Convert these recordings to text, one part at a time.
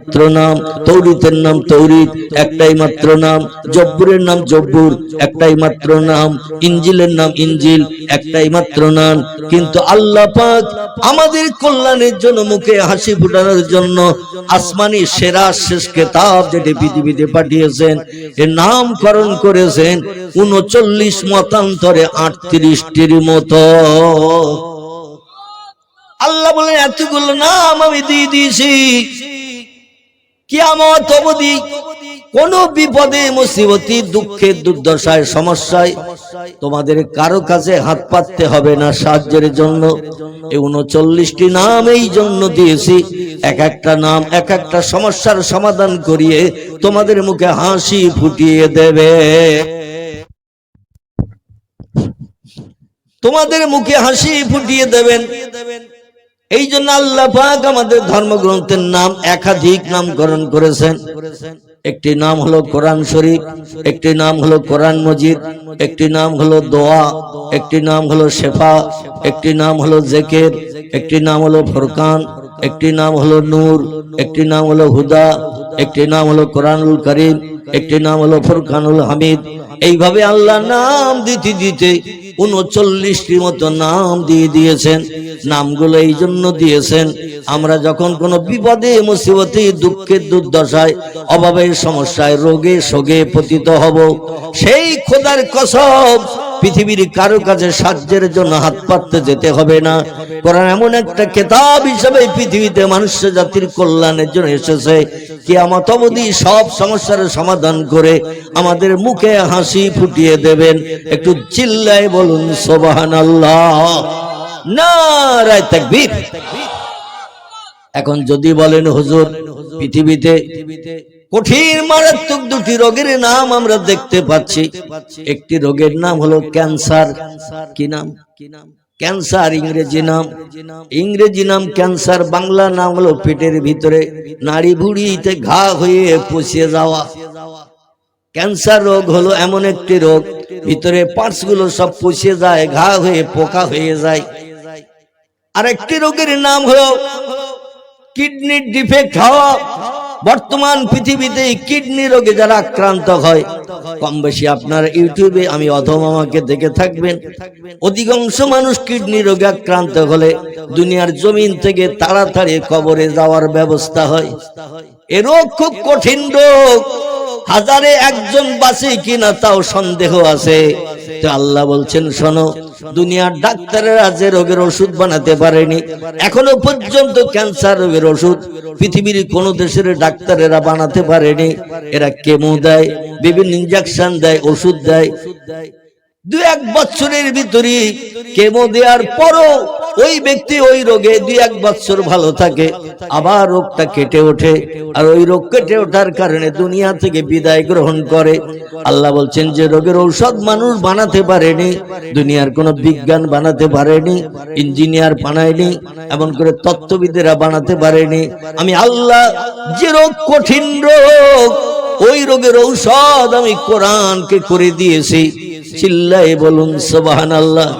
মাত্র নাম তৌরিতের নাম তৌরিত একটাই মাত্র নাম জব্বুরের নাম জব্বুর, একটাই মাত্র নাম ইঞ্জিলের নাম ইঞ্জিল একটাই মাত্র নাম কিন্তু আল্লাহ পাক আমাদের কল্যাণের জন্য মুখে হাসি ফুটানোর জন্য আসমানি সেরা শেষ কেতাব যেটি পৃথিবীতে পাঠিয়েছেন, এর নামকরণ করেছেন উনচল্লিশ মতান্তরে আটত্রিশটির মতো। আল্লাহ বলেন, এতগুলো নাম আমি দিয়ে দিয়েছি। কিয়ামত অবধি কোন বিপদে, মুসিবতি, দুঃখে, দুর্দশায়, সমস্যায় তোমাদের কারও কাছে হাত পাততে হবে না সাহায্যের জন্য। এই উনচল্লিশটি নাম এই জন্য দিয়েছি। এক একটা নাম, এক একটা সমস্যার সমাধান করিয়ে তোমাদের মুখে হাসি ফুটিয়ে দেবে। তোমাদের মুখে হাসি ফুটিয়ে দেবেন। এই জন্য আল্লাহ পাক আমাদের ধর্মগ্রন্থের নাম একাধিক নামকরণ করেছেন একটি নাম হলো কোরআন শরীফ একটি নাম হলো কোরআন মজিদ একটি নাম হলো দোয়া একটি নাম হলো শেফা একটি নাম হলো জেকের একটি নাম হলো ফরকান একটি নাম হলো নূর একটি নাম হলো হুদা একটি নাম হলো কোরআনুল করিম একটি নাম হলো ফুরকানুল হামিদ এইভাবে আল্লাহ নাম দিতে দিতে উনচল্লিশটি মতো নাম দিয়ে দিয়েছেন। নামগুলো এই জন্য দিয়েছেন, আমরা যখন কোনো বিপদে, মুসিবতে দুঃখের দুর্দশায়, অভাবের সমস্যায় রোগে শোগে পতিত হব, সেই খোদার কসম পৃথিবীর কারও কাছে সাহায্যের জন্য হাত পাততে যেতে হবে না। কোরআন এমন একটা কেতাব হিসেবে পৃথিবীতে মানুষ জাতির কল্যাণের জন্য এসেছে। কি কিয়ামত অবধি সব সমস্যার সমাধান করে আমাদের মুখে হাসি ফুটিয়ে দেবেন। একটু চিল্লায় বলুন সোবাহান আল্লাহ নারায় তাকবীর। এখন যদি বলেন, হুজুর, পৃথিবীতে কঠিন মারাত্মক দুটি রোগের নাম আমরা দেখতে পাচ্ছি। একটি রোগের নাম হলো ক্যান্সার। কি নাম? কি নাম ক্যান্সার ইংরেজি নাম। ইংরেজি নাম ক্যান্সার, বাংলা নাম হলো পেটের ভিতরে। নাড়ি ভুড়িতে ঘা হয়ে পচিয়ে যাওয়া। ক্যান্সার রোগ হলো এমন একটি রোগ, ভিতরে পার্টসগুলো সব পচিয়ে যায়, ঘা হয়ে পোকা হয়ে যায়। আর একটি রোগের নাম হলো কিডনির ডিফেক্ট হওয়া। বর্তমান পৃথিবীতে কিডনি রোগে যারা আক্রান্ত হয়, কম বেশি আপনার ইউটিউবে আমি অধম আমাকে দেখে থাকবেন। অধিকাংশ মানুষ কিডনি রোগে আক্রান্ত হলে দুনিয়ার জমিন থেকে তাড়াতাড়ি কবরে যাওয়ার ব্যবস্থা হয়। এ রোগ খুব কঠিন রোগ। হাজারে একজন বাঁচে কিনা তাও সন্দেহ আছে। তো আল্লাহ বলছেন, শোনো দুনিয়ার ডাক্তারেরা যে রোগের ওষুধ বানাতে পারেনি, এখনও পর্যন্ত ক্যান্সার রোগের ওষুধ পৃথিবীর কোন দেশের ডাক্তারেরা বানাতে পারেনি। এরা কেমো দেয়, বিভিন্ন ইঞ্জেকশন দেয়, ওষুধ দেয়। দু এক বছরের ভিতরে কেমো দেওয়ার পরও ওই ব্যক্তি ওই রোগে দুই এক বছর ভালো থাকে, আবার রোগটা কেটে ওঠে। আর ওই রোগ কেটে ওঠার কারণে দুনিয়া থেকে বিদায় গ্রহণ করে। আল্লাহ বলছেন যে রোগের ঔষধ মানুষ বানাতে পারেনি, দুনিয়ার কোনো বিজ্ঞান বানাতে পারেনি, ইঞ্জিনিয়ার বানায়নি, এমন করে তত্ত্ববিদেরা বানাতে পারেনি। আমি আল্লাহ যে রোগ কঠিন রোগ, ওই রোগের ঔষধ আমি কোরআনকে করে দিয়েছি। চিল্লাই বলুন সোবাহান আল্লাহ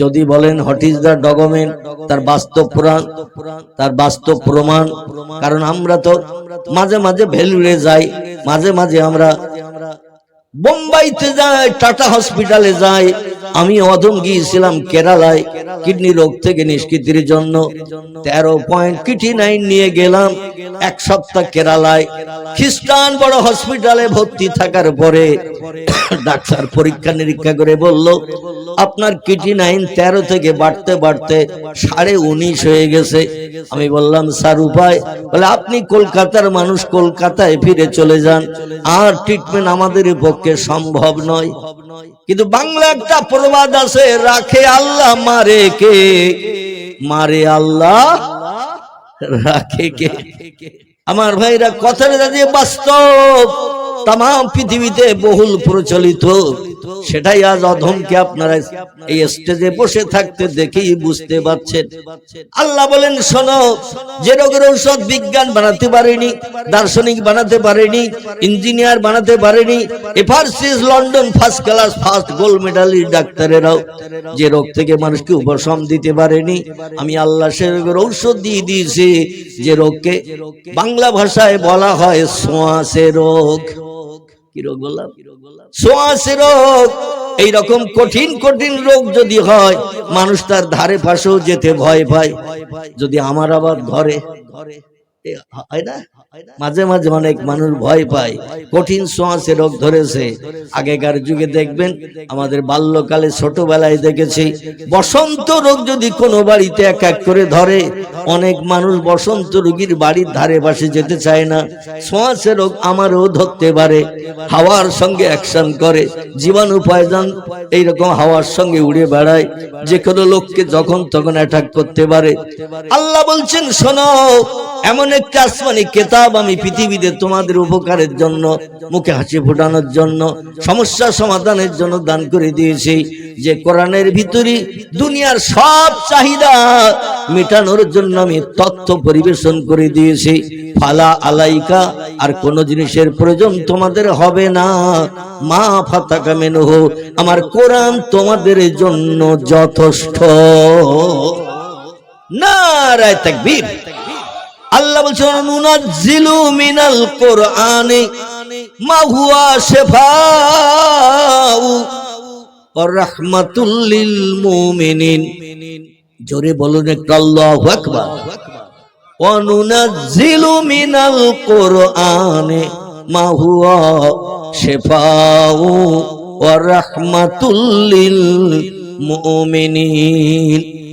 যদি বলেন হোয়াট ইজ দ্য ডকুমেন্ট তার বাস্তব পুরাণ, তার বাস্তব প্রমাণ। কারণ আমরা তো মাঝে মাঝে ভেলুরে যাই, মাঝে মাঝে আমরা বোম্বাইতে যাই টাটা হসপিটালে যাই আমি অদম গিয়েছিলাম কেরালায়, কিডনি রোগ থেকে নিষ্কৃতির জন্য। তেরো পয়েন্ট কিটি নাইন নিয়ে গেলাম, এক সপ্তাহ কেরালায়। খ্রিস্টান বড় হসপিটালে ভর্তি থাকার পরে ডাক্তার পরীক্ষা নিরীক্ষা করে বলল, আপনার কিটি নাইন তেরো থেকে বাড়তে বাড়তে সাড়ে উনিশ হয়ে গেছে। আমি বললাম, স্যার, উপায়? বলে, আপনি কলকাতার মানুষ, কলকাতায় ফিরে চলে যান। আর ট্রিটমেন্ট আমাদের সম্ভব নয়। কিন্তু বাংলা একটা প্রবাদ আছে, রাখে আল্লাহ, মারে কে? মারে আল্লাহ, রাখে কে? আমার ভাইরা কথাটা যে বাস্তব তাম পৃথিবীতে বহুল প্রচলিত। সেটাই আজ অধমকে আপনারা এই স্টেজে বসে থাকতে দেখেই বুঝতে পারছেন। আল্লাহ বলেন, শোনো, যে রোগের ঔষধ বিজ্ঞান বানাতে পারেনি, দার্শনিক বানাতে পারেনি, ইঞ্জিনিয়ার বানাতে পারেনি FRCS London first class first gold মেডালি ডাক্তারেরাও যে রোগ থেকে মানুষকে উপশম দিতে পারেনি। আমি আল্লাহ সে রোগের ঔষধ দিয়ে দিয়েছি, যে রোগকে বাংলা ভাষায় বলা হয় সোয়াশে রোগ। সোয়াশে রোগ এইরকম কঠিন কঠিন রোগ যদি হয়, মানুষ তার ধারে পাশেও যেতে ভয় পায়। যদি আমার আবার ধরে হয় না? মাঝে মাঝে অনেক মানুষ ভয় পায়। কঠিন সোঁয়াশে রোগ ধরেছে। আগেকার যুগে দেখবেন, আমাদের বাল্যকালে ছোটবেলায় দেখেছি, বসন্ত রোগ যদি কোনো বাড়িতে এক এক করে ধরে, অনেক মানুষ বসন্ত রোগীর বাড়ির ধারে পাশে যেতে চায় না। সোঁয়াশে রোগ আমারও ধরতে পারে, হাওয়ার সঙ্গে অ্যাকশন করে, জীবাণু পয়জন এইরকম হাওয়ার সঙ্গে উড়ে বেড়ায়। যে কোনো লোককে যখন তখন অ্যাটাক করতে পারে। আল্লাহ বলছেন, শোনো, এমন একটা আসমানি কেতাব আমি পৃথিবীতে তোমাদের উপকারের জন্য, মুখে হাসি ফোটানোর জন্য, সমস্যা সমাধানের জন্য দান করে দিয়েছি যে কোরআনের ভিতরে দুনিয়ার সব চাহিদা মেটানোর জন্য আমি তথ্য পরিবেশন করে দিয়েছি। ফালা আলাইকা, আর কোন জিনিসের প্রয়োজন তোমাদের হবে না। মা ফাতাকা মেনহ, আমার কোরআন তোমাদের জন্য যথেষ্ট। না রায় তাকবীর। আল্লাহ বলছেন জোরে বলুন একটু, আল্লাহু আকবার। মিনাল কোরআনে মা হুয়া শিফাউ ওয়া রাহমাতুল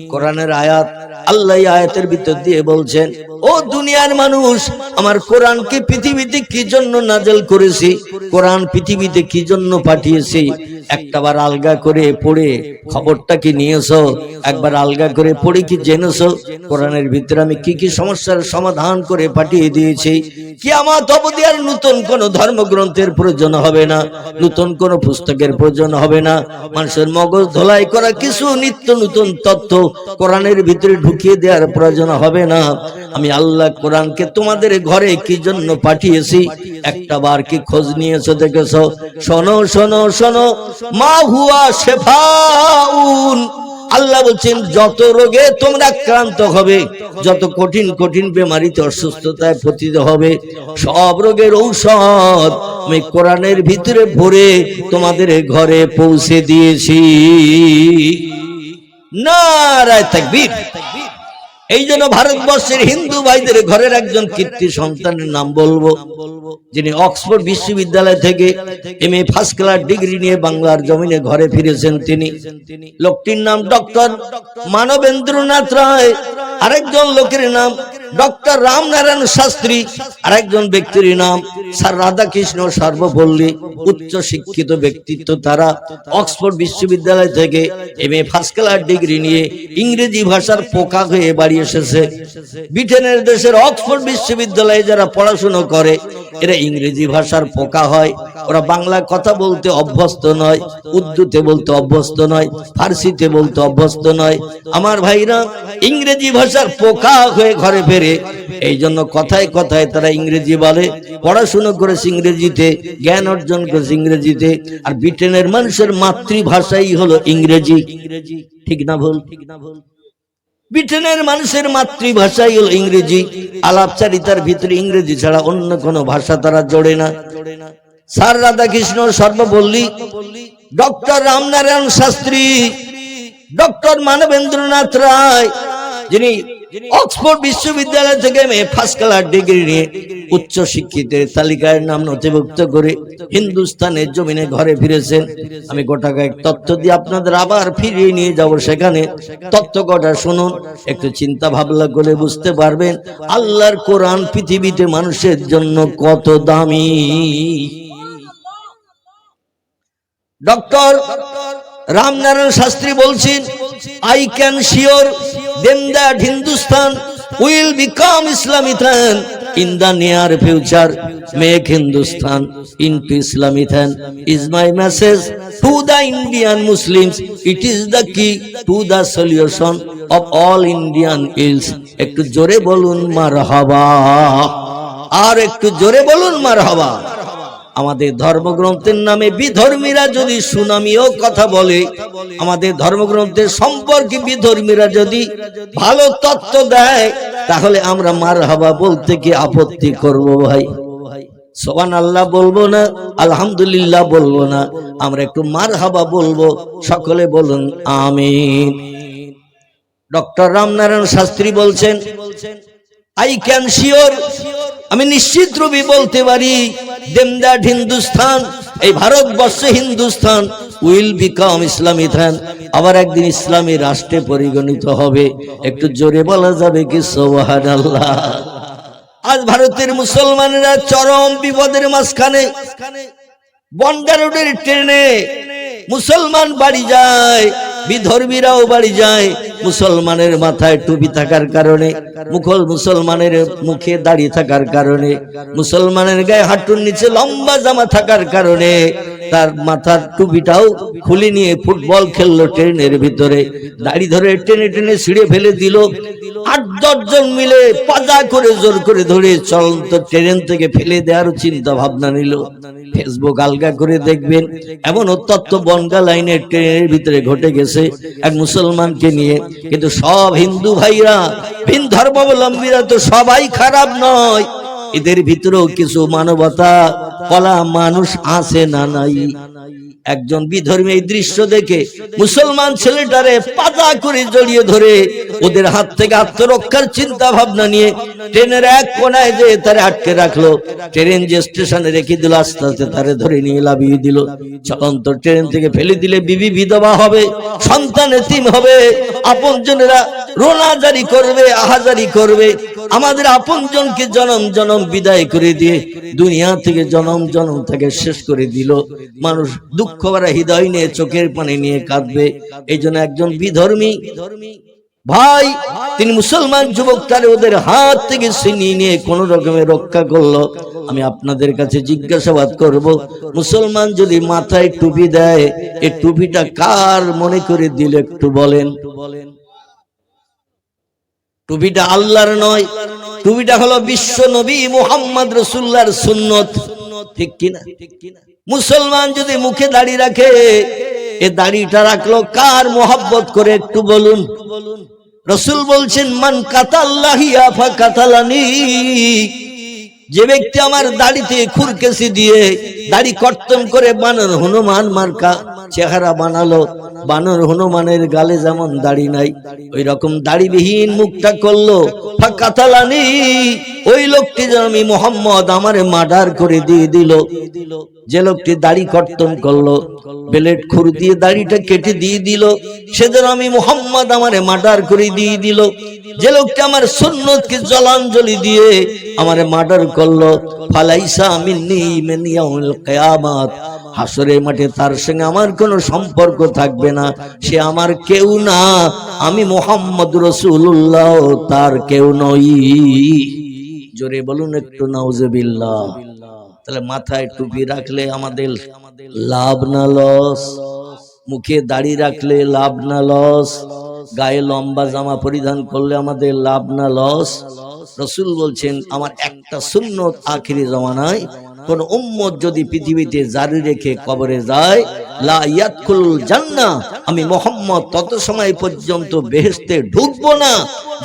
কোরআনের আয়াত আল্লাহ আয়াতের ভিতর দিয়ে বলছেন ও দুনিয়ার মানুষ, আমার কোরআনকে পৃথিবীতে কি জন্য নাজেল করেছি? কোরআন পৃথিবীতে কি জন্য পাঠিয়েছি? একটাবার আলগা করে পড়ে খবরটা কি নিয়েছো? একবার আলগা করে পড়ে কি জেনেছো? কোরআনের ভিতরে আমি কি কি সমস্যার সমাধান করে পাঠিয়ে দিয়েছি? কি আমার অবধি আর নতুন কোন ধর্মগ্রন্থের প্রয়োজন হবে না, নতুন কোন পুস্তকের প্রয়োজন হবে না। মানুষের মগজ ধোলাই করা কিছু নিত্য নতুন তথ্য কোরআনের ভিতরে ঢুকিয়ে দেওয়ার প্রয়োজন হবে না। আমি আল্লাহ কোরআনকে তোমাদের ঘরে কি জন্য পাঠিয়েছি? একটা বার কি খোঁজ নিয়েছো, দেখেছ? শোনো শোনো শোনো। মা হুয়া শেফাউন। আল্লাহ বলছেন, যত রোগে তোমরা আক্রান্ত হবে, যত কঠিন কঠিন বেমারিতে অসুস্থতায় পতিত হবে, সব রোগের ঔষধ আমি কোরআনের ভিতরে ভরে তোমাদের ঘরে পৌঁছে দিয়েছি। নারায় তাকবীর। এই জন্য ভারতবর্ষের হিন্দু ভাইদের ঘরের একজন কীর্তি সন্তানের নাম বলব, যিনি অক্সফোর্ড বিশ্ববিদ্যালয় থেকে M A first class degree নিয়ে বাংলার জমিনে ঘরে ফিরেছেন তিনি। লোকটির নাম ডক্টর মানবেন্দ্রনাথ রায়। আরেকজন লোকের নাম ডক্টর রামনারায়ণ শাস্ত্রী, আরেকজন ব্যক্তির নাম স্যার রাধাকৃষ্ণ সর্বপল্লী, উচ্চ শিক্ষিত ব্যক্তিত্ব তারা, অক্সফোর্ড বিশ্ববিদ্যালয় থেকে M A first class degree নিয়ে ইংরেজি ভাষার পোকা হয়ে বাড়ি এসেছে। ব্রিটেনের দেশের অক্সফোর্ড বিশ্ববিদ্যালয়ে যারা পড়াশুনো করে এরা ইংরেজি ভাষার পোকা হয়, ওরা বাংলা কথা বলতে অভ্যস্ত নয়, উর্দুতে বলতে অভ্যস্ত নয়, ফার্সিতে বলতে অভ্যস্ত নয়। আমার ভাইরা, ইংরেজি ভাষার পোকা হয়ে ঘরে ফেরে এই জন্য কথায় কথায় তারা ইংরেজি বলে, পড়াশুনো করেছে ইংরেজিতে, জ্ঞান অর্জন করেছে ইংরেজিতে, আর ব্রিটেনের মানুষের মাতৃভাষাই হলো ইংরেজি। ঠিক না ভুল ঠিক না ভুল? ব্রিটেনের মানুষের মাতৃভাষাই হল ইংরেজি। আলাপচারিতার ভিতরে ইংরেজি ছাড়া অন্য কোনো ভাষা তারা জোড়ে না। Sir Radhakrishna Sarvepalli, doctor Ramnarayan Shastri, doctor Manabendranath Roy, যিনি অক্সফোর্ড বিশ্ববিদ্যালয় থেকে মেয়ে ফার্স্ট ক্লাস ডিগ্রি নিয়ে উচ্চ শিক্ষিতের তালিকায় নাম নথিভুক্ত করে হিন্দুস্তানের জমিনে ঘরে ফিরেছেন। আমি গোটা কয়েক তথ্য দিয়ে আপনাদের আবার ফিরিয়ে নিয়ে যাব সেখানে। তথ্য কটা শুনুন, একটু চিন্তা ভাবনা করে বুঝতে পারবেন, আল্লাহর কোরআন পৃথিবীতে মানুষের জন্য কত দামি। ডক্টর রামনারায়ণ শাস্ত্রী বলছেন I can sure then that Hindustan will become ইসলামিতান in the near future make Hindustan into Islamism is my message to the Indian Muslims. It is the key to the solution of all Indian ills. একটু জোরে বলুন মারহাবা আর একটু জোরে বলুন মারহাবা আমাদের ধর্মগ্রন্থের নামে বিধর্মীরা যদি সুনামিও কথা বলে, আমাদের ধর্মগ্রন্থের সম্পর্কে বিধর্মীরা যদি ভালো তত্ত্ব দেয়, তাহলে আমরা মার হাবা বলতে কি আপত্তি করব ভাই? সোবান আল্লাহ বলব না, আলহামদুলিল্লাহ বলব না, আমরা একটু মার হাবা বলব, সকলে বলুন আমিন। ডক্টর রামনারায়ণ শাস্ত্রী বলছেন আই ক্যান শিওর আমি নিশ্চিত রূপে বলতে পারি দেম হিন্দুস্থান, এই ভারতবর্ষে হিন্দুস্থান, উইল বিকাম ইসলামী থান আবার একদিন ইসলামী রাষ্ট্রে পরিগণিত হবে। একটু জোরে বলা যাবে কি? সোহান আল্লাহ আজ ভারতের মুসলমানেরা চরম বিপদের মাঝখানে বন্ডা রোডের ট্রেনে মুসলমান বাড়ি যায়। বিধর্মীরাও বাড়ি যায়, মুসলমানের মাথায় টুপি থাকার কারণে মুখল মুসলমানের মুখে দাড়ি থাকার কারণে, মুসলমানের গায়ে হাঁটুর নিচে লম্বা জামা থাকার কারণে তার মাথার টুপিটাও খুলে নিয়ে ফুটবল খেললো ট্রেনের ভিতরে। দাড়ি ধরে টেনে টেনে ছিঁড়ে ফেলে দিল। আট দশজন মিলে পাজা করে জোর করে ধরে চলন্ত ট্রেন থেকে ফেলে দেওয়ার চিন্তা ভাবনা নিল। ফেসবুক আলগা করে দেখবেন, এমন অত্যন্ত বনগা লাইনের ট্রেনের ভিতরে ঘটে গেছে এক মুসলমানকে নিয়ে। কিন্তু সব হিন্দু ভাইরা, ভিন ধর্মাবলম্বীরা তো সবাই খারাপ নয়। এদের ভিতরেও কিছু মানবতা, কলা মানুষ আছে না নাই। একজন বিধর্মী এই দৃশ্য দেখে মুসলমান ছেলেটারে পাতা করে জড়িয়ে ধরে ওদের হাত থেকে আত্মরক্ষার চিন্তা ভাবনা নিয়ে ট্রেনের এক কোনায় যে তারে আটকে রাখল। ট্রেন যে স্টেশনে রেখে দিল, আস্তে আস্তে তারে ধরে নিয়ে লাভিয়ে দিল। চলন্ত ট্রেন থেকে ফেলে দিলে বিবি বিধবা হবে, সন্তান এতিম হবে, আপনজনেরা রোনা জারি করবে, আহাজারি করবে। আমাদের আপনজনকে জনম জনম বিদায় করে দিয়ে দুনিয়া থেকে জনম জনম থেকে শেষ করে দিল। মানুষ দুঃখ ভরা হৃদয় নিয়ে, চোখের পানি নিয়ে কাঁদবে। এই জন্য একজন বিধর্মী ভাই, তিনি মুসলমান যুবক, তারে ওদের হাত থেকে ছিনিয়ে নিয়ে কোন রকমে রক্ষা করল। আমি আপনাদের কাছে জিজ্ঞাসাবাদ করব, মুসলমান যদি মাথায় টুপি দেয়, এই টুপিটা কার মনে করে দিল একটু বলেন বলেন? টুপিটা আল্লাহর নয়, টুপিটা হলো বিশ্ব নবী মুহাম্মদ রসুল্লাহর সুন্নত। ঠিক কিনা? মুসলমান যদি মুখে দাড়ি রাখে, এ দাড়িটা রাখল কার মোহাব্বত করে একটু বলুন। রসুল বলছেন, মান কাতাল্লাহিয়া ফা কাতালানি। যে ব্যক্তি আমার দাড়িতে খুরকেসি দিয়ে দাড়ি কর্তন করে বানর হনুমান মার্কা চেহারা বানালো, বানর হনুমানের গালে যেমন দাড়ি নাই ওই রকম দাড়িবিহীন মুখটা করল কাতালানি ওই লোকটি যেন আমি মোহাম্মদ আমারে মার্ডার করে দিয়ে দিল। যে লোকটি দাড়ি কর্তন করল, বেলেট খুর দিয়ে দাড়িটা কেটে দিয়ে দিল। সে যেন আমি মোহাম্মদ আমারে মার্ডার করে দিয়ে দিল। যে লোকটি আমার সুন্নতকে জলাঞ্জলি দিয়ে আমারে মার্ডার করল, ফালাইসা মিন্নি মিনিয়াউল কিয়ামাত। হাসরের মাঠে তার সঙ্গে আমার কোনো সম্পর্ক থাকবে না। সে আমার কেউ না, আমি মোহাম্মদ রসুল্লাহ তার কেউ নই। জোরে বলুন একটু নাউজবিল্লা তাহলে মাথায় টুপি রাখলে আমাদের লাভ না লস, মুখে দাড়ি রাখলে লাভ না লস, গায়ে লম্বা জামা পরিধান করলে আমাদের লাভ না লস। রসুল বলছেন, আমার একটা সুন্নত আখিরি জমানায় কোন উম্মত যদি পৃথিবীতে জারি রেখে কবরে যায়, লা জান্নাহ, আমি মোহাম্মদ তত সময় পর্যন্ত বেহেশতে ঢুকবো না।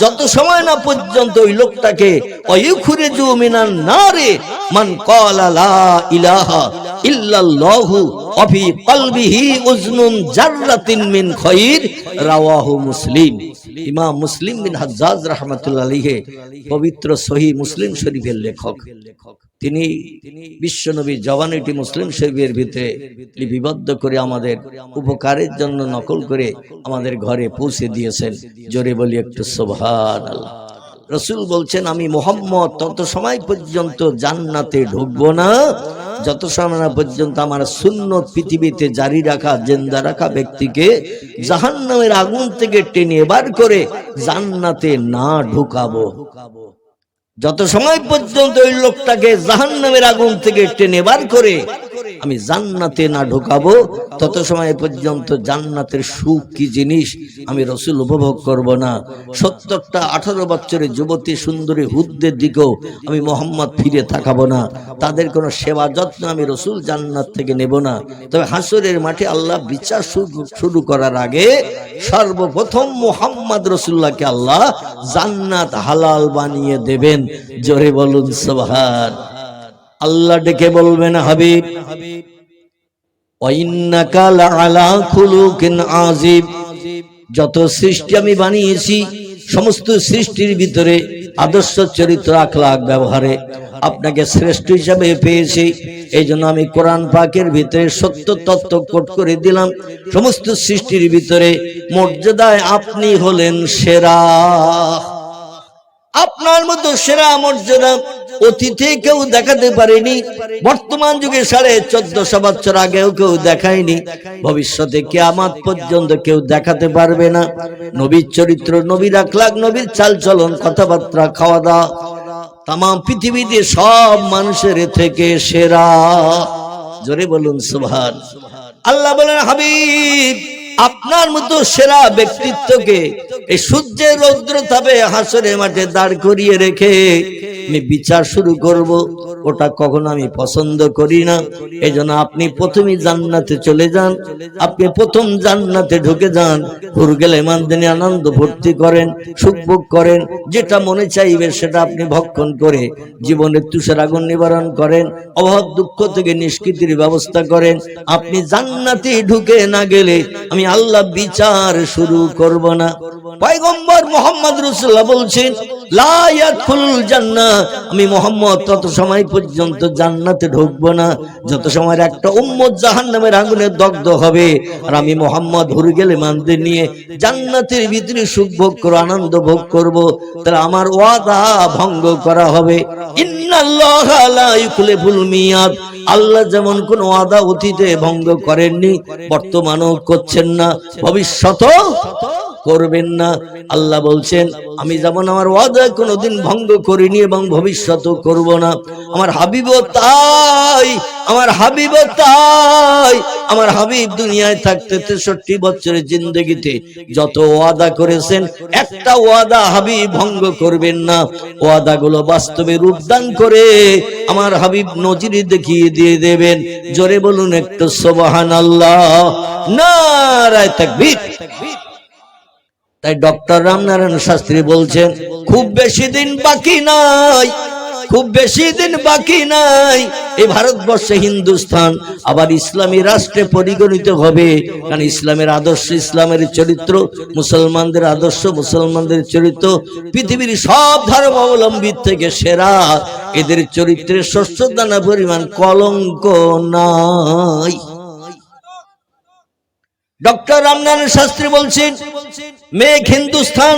যত সময় না পর্যন্ত ওই লোকটাকে, অয়ুখুরিজু মিনান নারে, মান লা ইলাহা ইল্লাল্লাহু, অফি কলবিহি উজনুন জাররাতিন মিন খায়র রাওয়াহু মুসলিম। ইমাম মুসলিম বিন হাজ্জাজ রাহমাতুল্লাহ আলাইহি, পবিত্র সহিহ মুসলিম শরীফের লেখক। তিনি বিশ্বনবী জবানিটি মুসলিম শরীফের ভিতরে লিপিবদ্ধ করে আমাদের উপকারের জন্য নকল করে আমাদের ঘরে পৌঁছে দিয়েছেন। জোরে বলি একটু সোভান রসুল বলছেন, আমি মোহাম্মদ, তত সময় পর্যন্ত জান্নাতে ঢুকবো না। যত সময় পর্যন্ত আমার শূন্য পৃথিবীতে জারি রাখা, জেন্দা রাখা ব্যক্তিকে জাহান্নামের আগুন থেকে টেনে বার করে জান্নাতে না ঢুকাবো। যত সময় পর্যন্ত ওই লোকটাকে জাহান নামের আগুন থেকে টেনে বার করে আমি জান্নাতে না ঢোকাবো, তত সময় পর্যন্ত জান্নাতের সুখ কি জিনিস আমি রসুল উপভোগ করব না। সত্তরটা আঠারো বছরের যুবতী সুন্দরী হুদ্দের দিকেও আমি মোহাম্মদ ফিরে থাকাবো না। তাদের কোনো সেবা যত্ন আমি রসুল জান্নাত থেকে নেব না। তবে হাসরের মাঠে আল্লাহ বিচার শুরু- করার আগে সর্বপ্রথম মোহাম্মদ রসুল্লাহকে আল্লাহ জান্নাত হালাল বানিয়ে দেবেন। জোরে বলুন সবহার আল্লাহ ডেকে বলবেন, হাবিব যত সৃষ্টি আমি বানিয়েছি, সমস্ত সৃষ্টির ভিতরে আদর্শ চরিত্র আখলাক ব্যবহারে আপনাকে শ্রেষ্ঠ হিসাবে পেয়েছি। এই জন্য আমি কোরআন পাকের ভিতরে সত্য তত্ত্ব কোট করে দিলাম। সমস্ত সৃষ্টির ভিতরে মর্যাদায় আপনি হলেন সেরা। আপনার মতো সেরা মর্যাদা অতীতে কেউ দেখাতে পারেনি। বর্তমান যুগে সাড়ে চোদ্দশো বছর আগেও কেউ দেখায়নি। ভবিষ্যতে কে কেয়ামাত পর্যন্ত কেউ দেখাতে পারবে না। নবীর চরিত্র, নবীর আখলাক নবীর চালচলন, কথাবার্তা খাওয়া দাওয়া তাম পৃথিবীতে সব মানুষের থেকে সেরা। জোরে বলুন সুভান আল্লাহ বলেন, হাবিব, আপনার মতো সেরা ব্যক্তিত্বকে এই সূর্যের রৌদ্র তাপে হাসরে মাঠে দাঁড় করিয়ে রেখে আমি বিচার শুরু করব, ওটা কখনো আমি পছন্দ করি না। এই জন্য আপনি প্রথমেই জান্নাতে চলে যান। আপনি প্রথম জান্নাতে ঢুকে যান। হুর গেলে মানদিনে আনন্দ ভর্তি করেন, সুখ ভোগ করেন, যেটা মনে চাইবে সেটা আপনি ভক্ষণ করে জীবনের তুষার আগুন নিবারণ করেন, অভাব দুঃখ থেকে নিষ্কৃতির ব্যবস্থা করেন। আপনি জান্নাতে ঢুকে না গেলে আমি আল্লাহ বিচার শুরু করব না। পয়গম্বর মোহাম্মদ রসুল্লাহ বলছেন, লা ইয়াদখুলুল জান্নাহ আমি মোহাম্মদ, তত সময় পর্যন্ত জান্নাতে ঢুকবো না। যত সময় একটা উম্মত জাহান্নামের আগুনে দগ্ধ হবে, আর আমি মোহাম্মদ হুরে গেলে মানতে নিয়ে জান্নাতের ভিতরে সুখ ভোগ করো, আনন্দ ভোগ করব, তাহলে আমার ওয়াদা ভঙ্গ করা হবে। আল্লাহ যেমন কোন ওয়াদা অতীতে ভঙ্গ করেননি, বর্তমানও করছেন না। ভবিষ্যতও করবেন না। আল্লাহ বলছেন, আমি যেমন আমার ওয়াদা কোনোদিন ভঙ্গ করিনি এবং ভবিষ্যতও করব না। আমার হাবিব তাই, আমার হাবিব তাই। আমার হাবিব দুনিয়ায় থাকতে তেষট্টি বছরের জিন্দগিতে যত ওয়াদা করেছেন, একটা ওয়াদা হাবিব ভঙ্গ করবেন না। ওয়াদাগুলো বাস্তবে রূপদান করে আমার হাবিব নজিরে দেখিয়ে দিয়ে দেবেন। জোরে বলুন একটু সোবাহান আল্লাহ নারায় তাকবীর। তাই ডক্টর রামনারায়ণ শাস্ত্রী বলছেন, খুব বেশি দিন বাকি নাই, খুব বেশি দিন বাকি নাই। এই ভারতবর্ষে হিন্দুস্থান আবার ইসলামী রাষ্ট্রে পরিগণিত হবে। কারণ ইসলামের আদর্শ, ইসলামের চরিত্র, মুসলমানদের আদর্শ, মুসলমানদের চরিত্র, পৃথিবীর সব ধর্মাবলম্বীর থেকে সেরা। এদের চরিত্রের শস্য দানা পরিমাণ কলঙ্ক নাই। ডক্টর রামনারায়ণ শাস্ত্রী বলছেন মেঘ হিন্দুস্থান,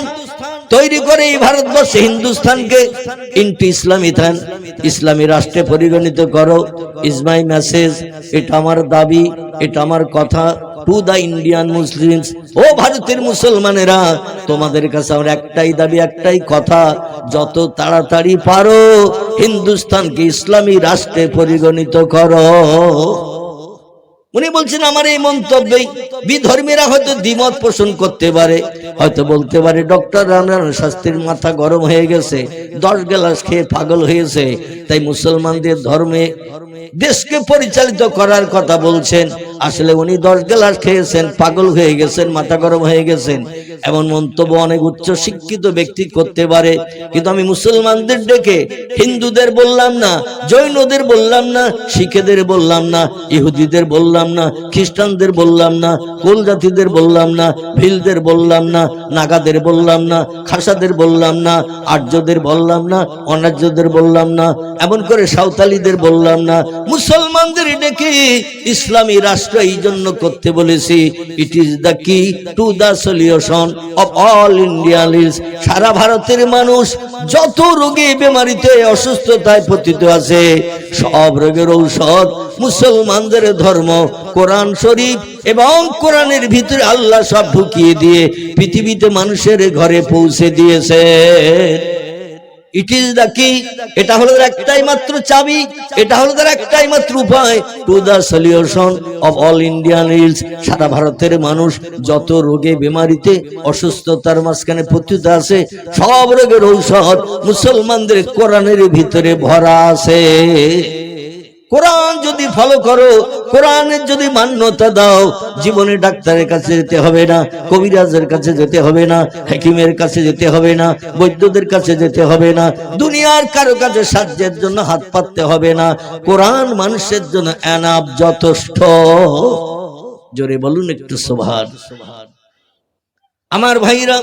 তৈরি করে এই ভারতবর্ষে হিন্দুস্থানকে ইন্টি ইসলামী থান ইসলামী রাষ্ট্রে পরিগণিত করো। ইজ মাই মেসেজ এটা আমার দাবি, এটা আমার কথা। টু দা ইন্ডিয়ান মুসলিমস ও ভারতের মুসলমানেরা, তোমাদের কাছে আমার একটাই দাবি, একটাই কথা, যত তাড়াতাড়ি পারো হিন্দুস্তানকে ইসলামী রাষ্ট্রে পরিগণিত করো। উনি বলছেন, আমার এই মন্তব্যই বিধর্মীরা হয়তো দ্বিমত পোষণ করতে পারে। হয়তো বলতে পারে, ডক্টর রামনারায়ণ শাস্ত্রীর মাথা গরম হয়ে গেছে, দশ গ্লাস খেয়ে পাগল হয়েছে, তাই মুসলমানদের ধর্মে, দেশকে পরিচালিত করার কথা বলছেন। আসলে উনি দশ গ্লাস খেয়েছেন, পাগল হয়ে গেছেন, মাথা গরম হয়ে গেছেন। এমন মন্তব্য অনেক উচ্চ শিক্ষিত ব্যক্তি করতে পারে। কিন্তু আমি মুসলমানদের ডেকে, হিন্দুদের বললাম না, জৈনদের বললাম না, শিখেদের বললাম না, ইহুদিদের বললাম না, খ্রিস্টানদের বললাম না কোল জাতিদের বললাম না, ভিলদের বললাম না, নাগাদের বললাম না, খাসাদের বললাম না, আর্যদের বললাম না, অনার্যদের বললাম না, এমন করে সাঁওতালিদের বললাম না। মুসলমানদের ডেকে ইসলামী রাষ্ট্র এই জন্য করতে বলেছি it is the key to the solution of all Indian ills সারা ভারতের মানুষ যত রোগে, বেমারিতে, অসুস্থতায় পতিত আছে, সব রোগের ঔষধ মুসলমানদের ধর্ম। কোরআন শরীফ এবং কোরআনের ভিতরে আল্লাহ সব ঢুকিয়ে দিয়ে পৃথিবীতে মানুষের ঘরে পৌঁছে দিয়েছে। ইট ইজ দ্য কি এটা হলো একটাই মাত্র চাবি। এটা হলো তার একটাই মাত্র উপায়। To the solution of all Indian ills সারা ভারতের মানুষ যত রোগে, বেমারিতে অসুস্থতার মাঝখানে পতিত আছে, সব রোগের ঔষধ মুসলমানদের কোরআনের ভিতরে ভরা আছে। কোরআন যদি ফলো করো, কোরআনের যদি মান্যতা দাও, জীবনে ডাক্তারের কাছে যেতে হবে না, কবিরাজের কাছে যেতে হবে না, হাকিমের কাছে যেতে হবে না, বৈদ্যদের কাছে যেতে হবে না, দুনিয়ার কারও কাছে সাহায্যের জন্য হাত পাততে হবে না। কোরআন মানুষের জন্য এনাব যথেষ্ট। জোরে বলুন একটু সোভার আমার ভাইরা,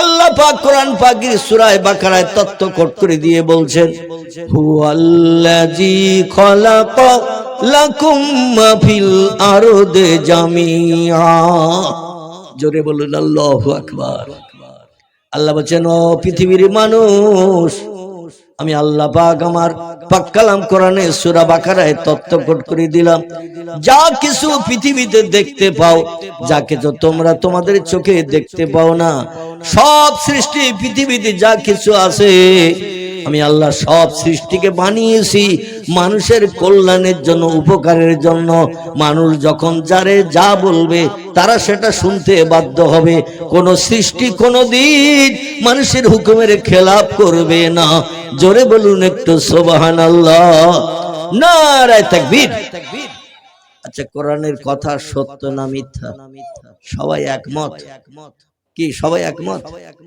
আল্লাহ পাক কোরআন পাকের সূরায় বাকারায় তত্ত্ব কোট করে দিয়ে বলছেন, হুয়াল্লাযী খালাকা লাকুম মা ফিল আরদে জামিআ। জোরে বলুন, আল্লাহু আকবার। আল্লাহ বলছেন, ও পৃথিবীর মানুষ আমি আল্লাহ পাক আমার পাক কালাম কোরআনে সূরা বাকারায় তত্ত্ব কোট করে দিলাম। যা কিছু পৃথিবীতে দেখতে পাও, যা কিছু তোমরা তোমাদের চোখে দেখতে পাও না, সব সৃষ্টি পৃথিবীতে যা কিছু আছে, আমি আল্লাহ সব সৃষ্টিকে বানিয়েছি মানুষের কল্যাণের জন্য, উপকারের জন্য। মানুষ যখন যারে যা বলবে, তারা সেটা শুনতে বাধ্য হবে। কোন সৃষ্টি কোনো দিন মানুষের হুকুমের খেলাপ করবে না। জোরে বলুন একটু সোবাহান আল্লাহ না রায় তাকবীর। আচ্ছা কোরআনের কথা সত্য না মিথ্যা? সবাই একমত? কি, সবাই একমত?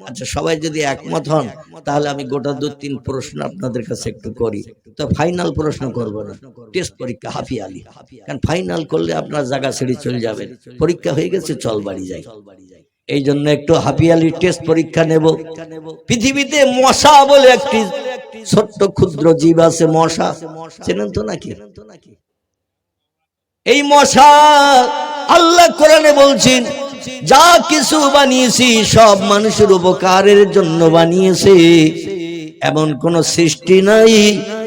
আচ্ছা সবাই যদি একমত হন, তাহলে আমি গোটা দু তিন প্রশ্ন আপনাদের কাছে একটু করি। তো ফাইনাল প্রশ্ন করব না। টেস্ট পরীক্ষা হাফি আলি। কারণ ফাইনাল করলে আপনার জায়গা ছেড়ে চলে যাবেন। পরীক্ষা হয়ে গেছে, চল বাড়ি যাই। এই জন্য একটু হাফিয়ালি টেস্ট পরীক্ষা নেব। পৃথিবীতে মশা বলে একটি ছোট্ট ক্ষুদ্র জীব আছে মশা। চেনেন তো নাকি? এই মশা আল্লাহ কোরআনে বলছেন, যা কিছু বানিয়েছি সব মানুষের উপকারের জন্য বানিয়েছে। এমন কোন সৃষ্টি নাই।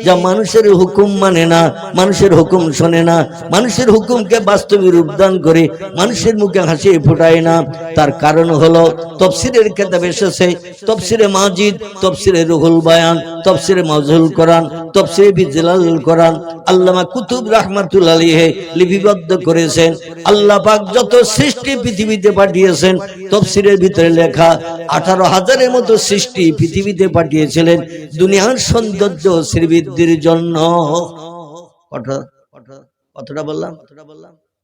যা মানুষের হুকুম মানে না, মানুষের হুকুম শোনে না, মানুষের হুকুমকে বাস্তবে রূপদান করে মানুষের মুখে হাসি ফোটায় না। তার কারণ হলো, তফসিরের কেতাব এসেছে, তফসিরে মাজিদ, তফসিরে রুহুল বায়ান, তফসিরে মাজহুল কোরআন, তফসিরে বিজলাল কোরআন। আল্লামা কুতুব রাহমাতুল আলিহে লিপিবদ্ধ করেছেন। আল্লাহ পাক যত সৃষ্টি পৃথিবীতে পাঠিয়েছেন, তফসিরের ভিতরে লেখা আঠারো হাজারের মতো সৃষ্টি পৃথিবীতে পাঠিয়েছিলেন। দুনিয়ার সৌন্দর্য শ্রীবৃদ্ধির জন্য কত- কতটা বললাম?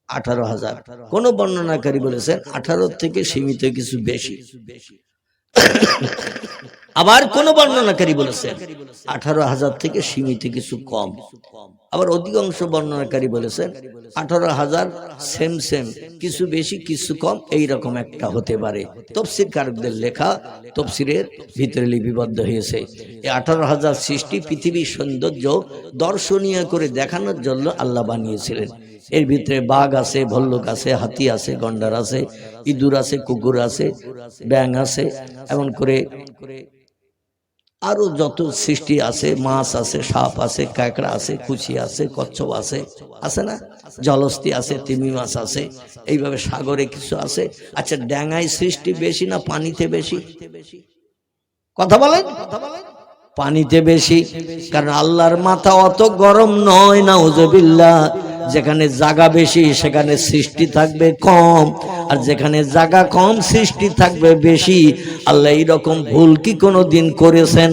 আঠারো হাজার। কোন বর্ণনাকারী বলেছেন আঠারো থেকে সীমিত কিছু বেশি। আবার কোন বর্ণনাকারী বলেছেন আঠারো হাজার থেকে সীমিত কিছু কম কম। আবার অধিকাংশ বর্ণনাকারী বলেছেন, আঠারো হাজার সেম সেম কিছু বেশি, কিছু কম এই রকম একটা হতে পারে। তফসির কারকদের লেখা তফসিরের ভিতরে লিপিবদ্ধ হয়েছে। এই আঠারো হাজার সৃষ্টি, পৃথিবীর সৌন্দর্য দর্শনীয় করে দেখানোর জন্য আল্লাহ বানিয়েছিলেন। এর ভিতরে বাঘ আছে, ভল্লুক আছে, হাতি আছে, গন্ডার আছে, ইঁদুর আছে, কুকুর আছে ব্যাং আছে, এমন করে আরও যত সৃষ্টি আছে, মাছ আছে, সাপ আছে, কাঁকড়া আছে, কুচি আছে, কচ্ছপ আছে আছে না? জলস্থি আছে, তিমি মাছ আছে, এইভাবে সাগরে কিছু আছে? আচ্ছা ড্যাঙায় সৃষ্টি বেশি না পানিতে বেশি? কথা বলেন। পানিতে বেশি, কারণ আল্লাহর মাথা অত গরম নয় না ওজবিল্লা যেখানে জায়গা বেশি, সেখানে সৃষ্টি থাকবে কম। আর যেখানে জায়গা কম, সৃষ্টি থাকবে বেশি। আল্লাহ এইরকম ভুল কি কোনো দিন করেছেন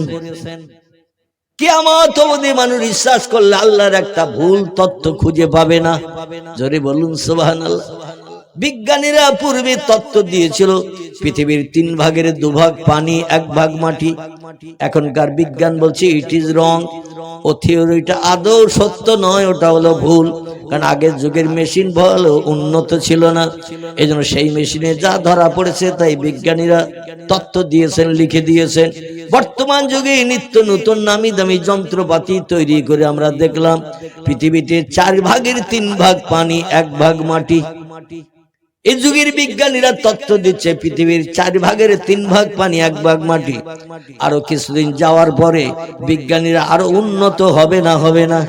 মানুষ বিশ্বাস করলে একটা ভুল খুঁজে পাবে না। বলুন আল্লাহ বিজ্ঞানীরা পূর্বে তত্ত্ব দিয়েছিল, পৃথিবীর তিন ভাগের দুভাগ পানি, এক ভাগ মাটি। এখনকার বিজ্ঞান বলছে ইট ইজ রং ও থিওরিটা আদৌ সত্য নয়, ওটা হলো ভুল। কারণ আগের যুগের মেশিন ভালো, উন্নত ছিল না। এই সেই মেশিনে যা ধরা পড়েছে তাই বিজ্ঞানীরা তত্ত্ব দিয়েছেন, লিখে দিয়েছেন। বর্তমান যুগে নিত্য নতুন নামি দামি যন্ত্রপাতি তৈরি করে আমরা দেখলাম, পৃথিবীতে চার ভাগের তিন ভাগ পানি, এক ভাগ মাটি। এই যুগের বিজ্ঞানীরা তত্ত্ব দিচ্ছে, পৃথিবীর চার ভাগের তিন ভাগ পানি, এক ভাগ মাটি। আরও কিছুদিন যাওয়ার পরে বিজ্ঞানীরা আরও উন্নত হবে না হবে না।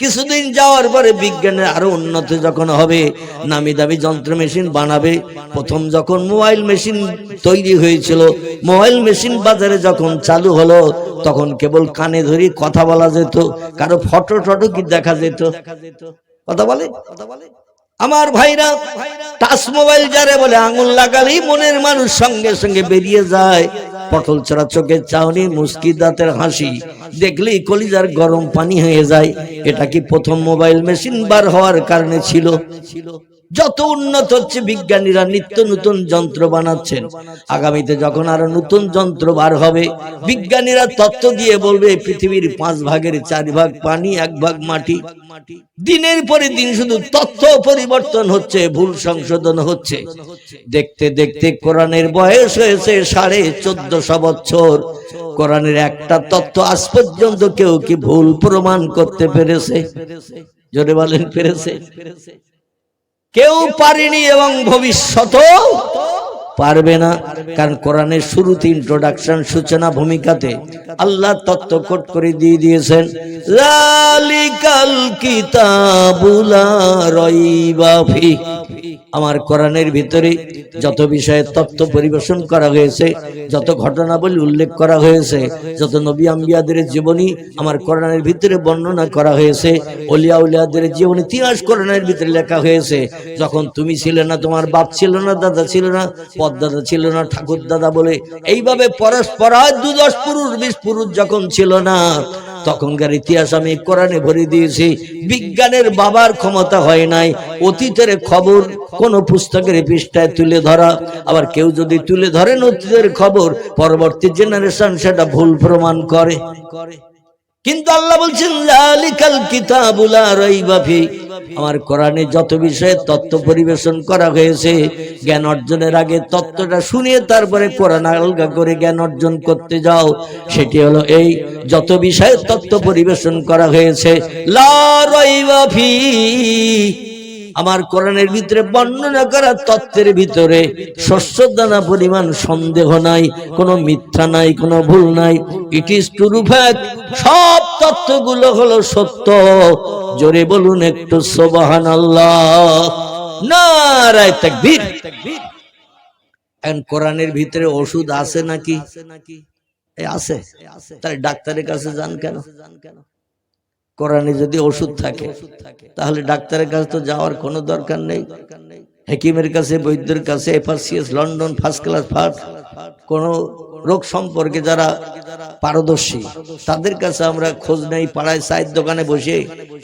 কিছুদিন যাওয়ার পরে বিজ্ঞানে আরও উন্নত যখন হবে, নামি দামি যন্ত্র মেশিন বানাবে, প্রথম যখন মোবাইল মেশিন তৈরি হয়েছিল, মোবাইল মেশিন বাজারে যখন চালু হলো, তখন কেবল কানে ধরি কথা বলা যেত, কারও ফটো টটো কি দেখা যেত? কথা বলে? কথা বলে? আমার ভাইরা, টাচ মোবাইল যারে বলে, আঙুল লাগালেই মনের মানুষ সঙ্গে সঙ্গে বেরিয়ে যায়। পটল ছড়া চোখের চাউনি, মুস্কি দাঁতের হাসি, দেখলেই কলিজার গরম পানি হয়ে যায়। এটা কি প্রথম মোবাইল মেশিন বার হওয়ার কারণে ছিল? যত উন্নত হচ্ছে বিজ্ঞানীরা নিত্য নতুন যন্ত্র বানাচ্ছেন। আগামীতে যখন আরও নতুন যন্ত্র বার হবে, বিজ্ঞানীরা তত্ত্ব দিয়ে বলবে পৃথিবীর পাঁচ ভাগের চার ভাগ পানি, এক ভাগ মাটি। দিনের পরে দিন শুধু তথ্য পরিবর্তন হচ্ছে, ভুল সংশোধন হচ্ছে। দেখতে দেখতে কোরআনের বয়স হয়েছে সাড়ে চোদ্দশো বছর। কোরআনের একটা তথ্য আজ পর্যন্ত কেউ কি ভুল প্রমাণ করতে পেরেছে? জোরে বলেন, পেরেছে? কেউ পারেনি এবং ভবিষ্যৎ পারবে না, কারণ কোরআনের শুরুতে ইন্ট্রোডাকশন সূচনা ভূমিকাতে আল্লাহ তত্ত্ব কোট করে দিয়ে দিয়েছেন, লালিকাল কিতাবুলা রইবা ফি। আমার কোরআনের ভিতরে যত বিষয়ে তত্ত্ব পরিবেশন করা হয়েছে, যত ঘটনাবলী উল্লেখ করা হয়েছে, যত নবী আম্বিয়াদের জীবনী আমার কোরআনের ভিতরে বর্ণনা করা হয়েছে, অলিয়া উলিয়াদের জীবন ইতিহাস কোরআনের ভিতরে লেখা হয়েছে, যখন তুমি ছিলে না, তোমার বাপ ছিল না, দাদা ছিল না পদ্মাদা ছিল না ঠাকুর দাদা বলে, এইভাবে পরস্পর দু দশ পুরুষ, বিশ পুরুষ যখন ছিল না, তখনকার ইতিহাস আমি কোরআনে ভরে দিয়েছি, বিজ্ঞানের বাবার ক্ষমতা হয় নাই, অতীতের খবর কোন পুস্তকের পৃষ্ঠায় তুলে ধরা, আবার কেউ যদি তুলে ধরেন অতীতের খবর, পরবর্তী জেনারেশন সেটা ভুল প্রমাণ করে। কিন্তু আল্লাহ বলছেন, লালিকাল কিতাবুলা রাইবা ফি। আমার কোরআনে যত বিষয়ে তত্ত্ব পরিবেশন করা হয়েছে, জ্ঞান অর্জনের আগে তত্ত্বটা শুনিয়ে তারপরে কোরআন আলগা করে জ্ঞান অর্জন করতে যাও। সেটি হলো এই, যত বিষয়ে তত্ত্ব পরিবেশন করা হয়েছে, লা রাইবা ফি। আমার কোরআনের ভিতরে বর্ণনা করা তত্ত্বের ভিতরে শস্য দানা পরিমাণ সন্দেহ নাই, কোনো মিথ্যা নাই, কোনো ভুল নাই। ইট ইজ টু ফ্যাক্ট সব তত্ত্বগুলো হলো সত্য। জোরে বলুন একটু সোবাহান আল্লাহ নারায় তাকবীর। এখন কোরআনের ভিতরে ওষুধ আছে নাকি? এ আছে। তাহলে ডাক্তারের কাছে যান কেন? কোরআনে যদি ওষুধ থাকে, তাহলে ডাক্তারের কাছে তো যাওয়ার কোনো দরকার নেই। হেকিমের কাছে, বৈদ্যের কাছে FRCS London, first class, first. কোন রোগ সম্পর্কে যারা পারদর্শী, তাদের কাছে আমরা খোঁজ নেই, পাড়ায় চায়ের দোকানে বসে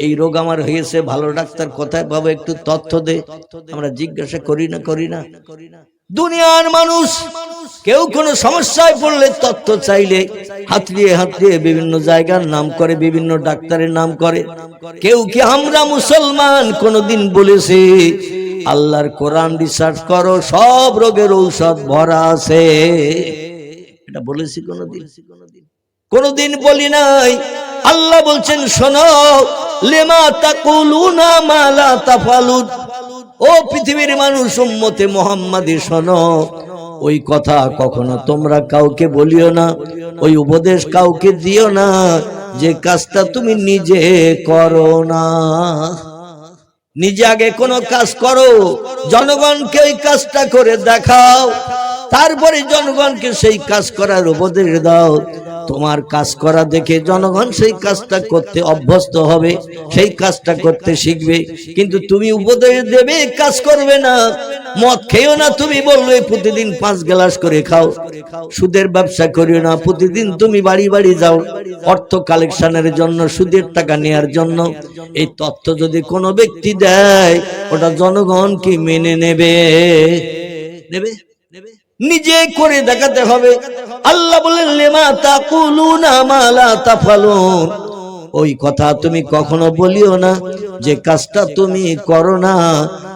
এই রোগ আমার হয়েছে, ভালো ডাক্তার কোথায় পাবো, একটু তথ্য দে। আমরা জিজ্ঞাসা করি না করি না। দুনিয়ার মানুষ, কেউ কোনো সমস্যায় পড়লে তথ্য চাইলে হাতড়িয়ে হাতড়িয়ে বিভিন্ন জায়গার নাম করে, বিভিন্ন ডাক্তারের নাম করে। কেউ কি, আমরা মুসলমান কোনদিন বলেছে আল্লাহর কোরআন রিসার্চ করো, সব রোগের ঔষধ ভরা আছে। এটা বলেছি কোনদিন। কোনদিন বলি নাই। আল্লাহ বলছেন, শোনো, লেমা তাকুলুনা মালা তাফালুন। ও পৃথিবীর মানুষ, উম্মতে মোহাম্মদী, শোনো, ওই কথা কখনো তোমরা কাউকে বলিও না, ওই উপদেশ কাউকে দিও না, যে কাজটা তুমি নিজে করো না। নিজে আগে কোনো কাজ করো, জনগণকে ওই কাজটা করে দেখাও, তারপরে জনগণকে সেই কাজ করার উপদেশ দাও। তোমার কাজ করা দেখে জনগণ সেই কাজটা করতে অভ্যস্ত হবে, সেই কাজটা করতে শিখবে। কিন্তু তুমি উপদেশ দেবে, কাজ করবে না। মদ খেয়েও না তুমি বলবে প্রতিদিন পাঁচ গ্লাস করে খাও। সুদের ব্যবসা করিও না, প্রতিদিন তুমি বাড়ি বাড়ি যাও। অর্থ কালেকশনের জন্য, সুদের টাকা নেয়ার জন্য। এই তথ্য যদি কোনো ব্যক্তি দেয়, ওটা জনগণ কি মেনে নেবে? নেবে? নেবে? নিজে করে দেখাতে হবে। আল্লাহ বলেন লেমা তাকুলুনা মা লা তাফালুন। ওই কথা তুমি কখনো বলিও না যে কাজটা তুমি করো না,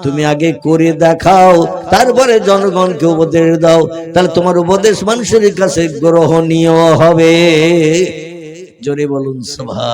তুমি আগে করে দেখাও, তারপরে জনগণকে উপদেশ দাও, তাহলে তোমার উপদেশ মানুষের কাছে গ্রহণীয় হবে। জোরে বলুন সভা